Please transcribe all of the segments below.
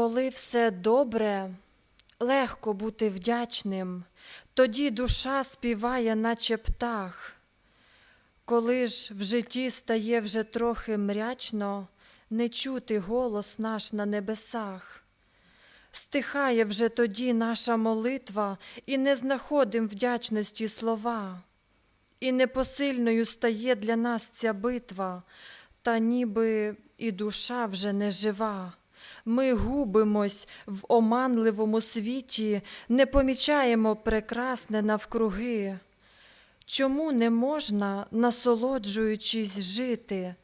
Коли все добре, легко бути вдячним, тоді душа співає, наче птах. Коли ж в житті стає вже трохи мрячно, не чути голос наш на небесах. Стихає вже тоді наша молитва, і не знаходим вдячності слова. І непосильною стає для нас ця битва, та ніби і душа вже не жива. Ми губимось в оманливому світі, не помічаємо прекрасне навкруги. Чому не можна, насолоджуючись, жити?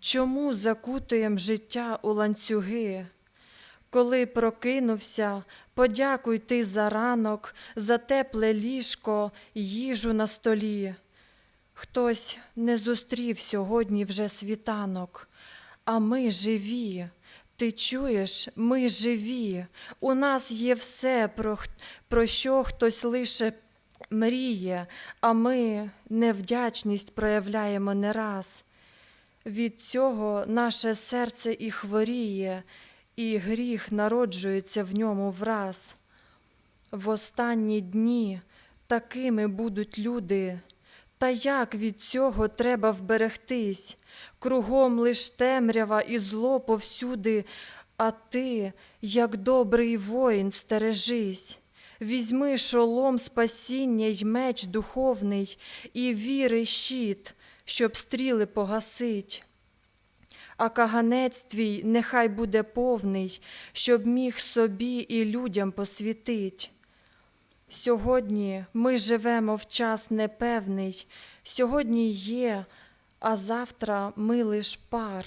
Чому закутуєм життя у ланцюги? Коли прокинувся, подякуй ти за ранок, за тепле ліжко, їжу на столі. Хтось не зустрів сьогодні вже світанок, а ми живі. Ти чуєш, ми живі. У нас є все, про, про що хтось лише мріє, а ми невдячність проявляємо не раз. Від цього наше серце і хворіє, і гріх народжується в ньому враз. В останні дні такими будуть люди. Та як від цього треба вберегтись? Кругом лиш темрява і зло повсюди, а ти, як добрий воїн, стережись. Візьми шолом спасіння й меч духовний, і віри щит, щоб стріли погасить. А каганець твій нехай буде повний, щоб міг собі і людям посвітить. Сьогодні ми живемо в час непевний, сьогодні є, а завтра ми лиш пар.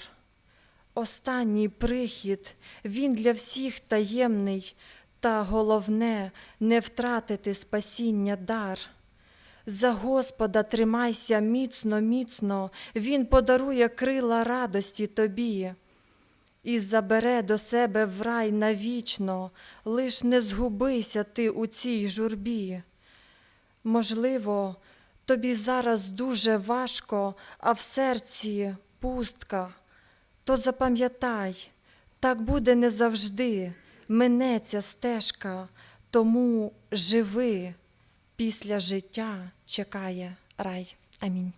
Останній прихід, він для всіх таємний, та головне не втратити спасіння дар. За Господа тримайся міцно, міцно, Він подарує крила радості тобі і забере до себе в рай навічно, лиш не згубися ти у цій журбі. Можливо, тобі зараз дуже важко, а в серці пустка. То запам'ятай, так буде не завжди, минеться стежка, тому живи, після життя чекає рай. Амінь.